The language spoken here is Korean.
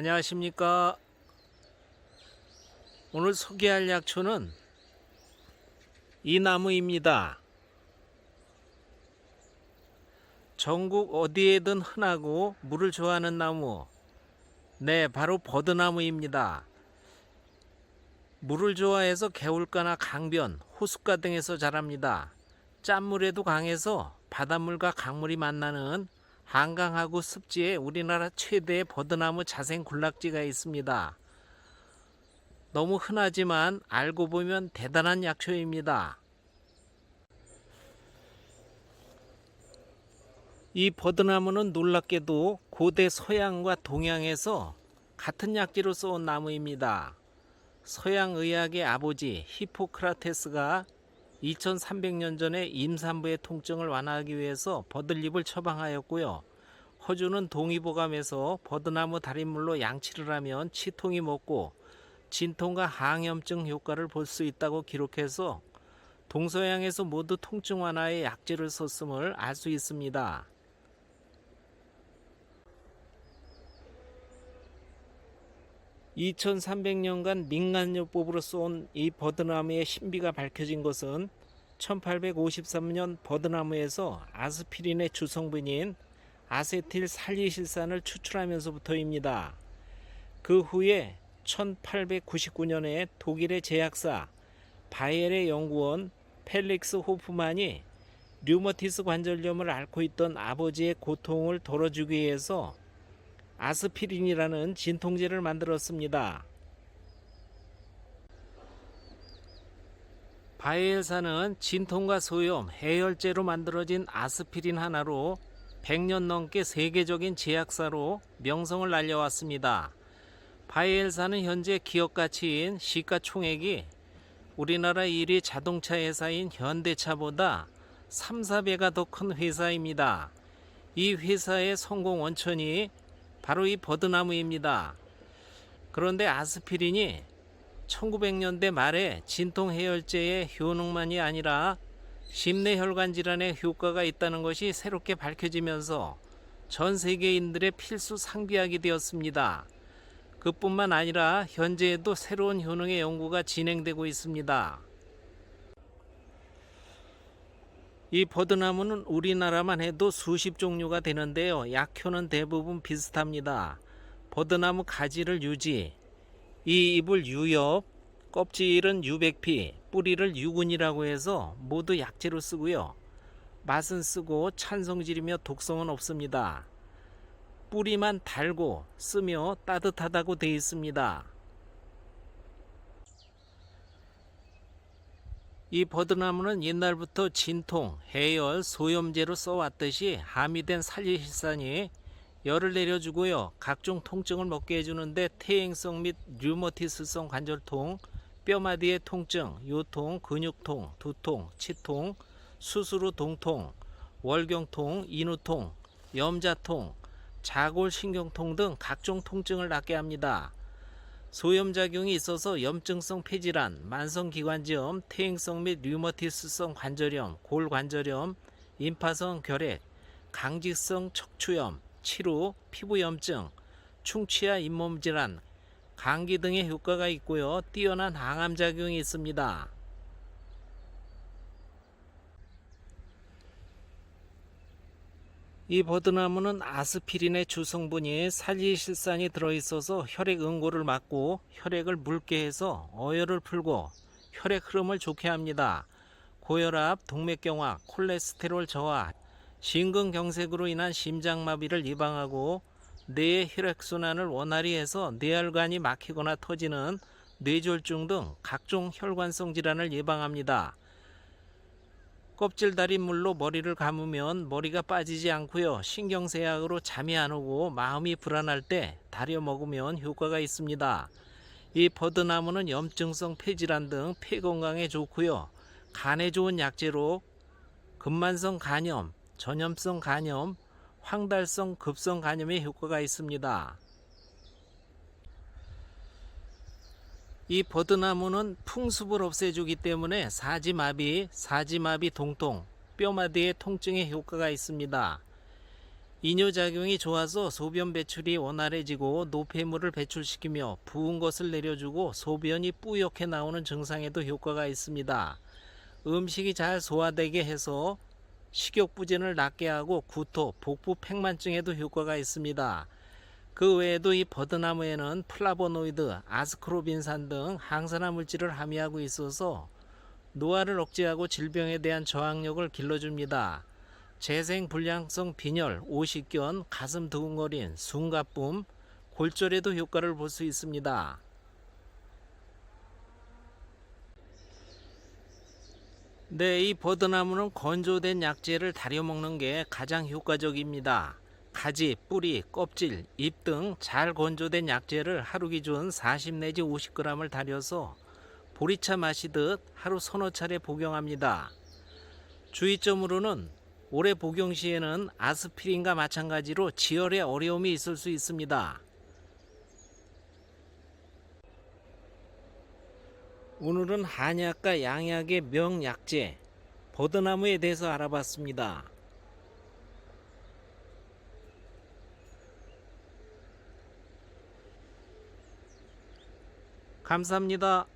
안녕하십니까. 오늘 소개할 약초는 이 나무입니다. 전국 어디에든 흔하고 물을 좋아하는 나무. 네, 바로 버드나무입니다. 물을 좋아해서 개울가나 강변, 호숫가 등에서 자랍니다. 짠물에도 강해서 바닷물과 강물이 만나는 한강하고 습지에 우리나라 최대의 버드나무 자생 군락지가 있습니다. 너무 흔하지만 알고 보면 대단한 약초입니다. 이 버드나무는 놀랍게도 고대 서양과 동양에서 같은 약지로 써온 나무입니다. 서양 의학의 아버지 히포크라테스가 2300년 전에 임산부의 통증을 완화하기 위해서 버들잎을 처방하였고요. 허주는 동의보감에서 버드나무 달인물로 양치를 하면 치통이 먹고 진통과 항염증 효과를 볼 수 있다고 기록해서 동서양에서 모두 통증 완화에 약재를 썼음을 알 수 있습니다. (2300년간) 민간요법으로 쏜 이 버드나무의 신비가 밝혀진 것은 1853년 버드나무에서 아스피린의 주성분인 아세틸 살리실산을 추출하면서부터입니다. 그 후에 1899년에 독일의 제약사 바이엘의 연구원 펠릭스 호프만이 류머티스 관절염을 앓고 있던 아버지의 고통을 덜어주기 위해서 아스피린이라는 진통제를 만들었습니다. 바이엘사는 진통과 소염, 해열제로 만들어진 아스피린 하나로 100년 넘게 세계적인 제약사로 명성을 날려왔습니다. 바이엘사는 현재 기업 가치인 시가총액이 우리나라 1위 자동차 회사인 현대차보다 3, 4배가 더 큰 회사입니다. 이 회사의 성공 원천이 바로 이 버드나무입니다. 그런데 아스피린이 1900년대 말에 진통 해열제의 효능만이 아니라 심내 혈관 질환에 효과가 있다는 것이 새롭게 밝혀지면서 전 세계인들의 필수 상비약이 되었습니다. 그뿐만 아니라 현재에도 새로운 효능의 연구가 진행되고 있습니다. 이 버드나무는 우리나라만 해도 수십 종류가 되는데요. 약효는 대부분 비슷합니다. 버드나무 가지를 유지, 이 잎을 유엽, 껍질은 유백피, 뿌리를 유군이라고 해서 모두 약재로 쓰고요. 맛은 쓰고 찬성질이며 독성은 없습니다. 뿌리만 달고 쓰며 따뜻하다고 되어 있습니다. 이 버드나무는 옛날부터 진통, 해열, 소염제로 써왔듯이 함유된 살리실산이 열을 내려주고요. 각종 통증을 먹게 해주는데 퇴행성 및 류머티스성 관절통, 뼈마디의 통증, 요통, 근육통, 두통, 치통, 후 동통, 월경통, 인후통, 염자통, 자골신경통 등 각종 통증을 낫게 합니다. 소염작용이 있어서 염증성 폐질환, 만성기관지염, 퇴행성 및 류머티스성 관절염, 골관절염, 임파성 결핵, 강직성 척추염, 치루, 피부염증, 충치와 잇몸 질환, 감기 등의 효과가 있고요. 뛰어난 항암 작용이 있습니다. 이 버드나무는 아스피린의 주성분이 살리실산이 들어있어서 혈액 응고를 막고 혈액을 묽게 해서 어혈을 풀고 혈액 흐름을 좋게 합니다. 고혈압, 동맥경화, 콜레스테롤 저하, 심근경색으로 인한 심장마비를 예방하고 뇌의 혈액순환을 원활히 해서 뇌혈관이 막히거나 터지는 뇌졸중 등 각종 혈관성 질환을 예방합니다. 껍질 달인 물로 머리를 감으면 머리가 빠지지 않고요. 신경쇠약으로 잠이 안 오고 마음이 불안할 때 다려 먹으면 효과가 있습니다. 이 버드나무는 염증성 폐질환 등 폐 건강에 좋고요. 간에 좋은 약재로 근만성 간염, 전염성 간염, 황달성 급성 간염에 효과가 있습니다. 이 버드나무는 풍습을 없애주기 때문에 사지마비, 사지마비 동통, 뼈마디의 통증에 효과가 있습니다. 이뇨작용이 좋아서 소변 배출이 원활해지고 노폐물을 배출시키며 부은 것을 내려주고 소변이 뿌옇게 나오는 증상에도 효과가 있습니다. 음식이 잘 소화되게 해서 식욕부진을 낫게 하고 구토, 복부 팽만증에도 효과가 있습니다. 그 외에도 이 버드나무에는 플라보노이드, 아스크로빈산 등 항산화 물질을 함유하고 있어서 노화를 억제하고 질병에 대한 저항력을 길러줍니다. 재생 불량성 빈혈, 오십견, 가슴 두근거림, 숨가쁨, 골절에도 효과를 볼 수 있습니다. 네, 이 버드나무는 건조된 약재를 다려 먹는 게 가장 효과적입니다. 가지, 뿌리, 껍질, 잎 등 잘 건조된 약재를 하루 기준 40 내지 50g을 다려서 보리차 마시듯 하루 서너 차례 복용합니다. 주의점으로는 오래 복용 시에는 아스피린과 마찬가지로 지혈에 어려움이 있을 수 있습니다. 오늘은 한약과 양약의 명약재 버드나무에 대해서 알아봤습니다. 감사합니다.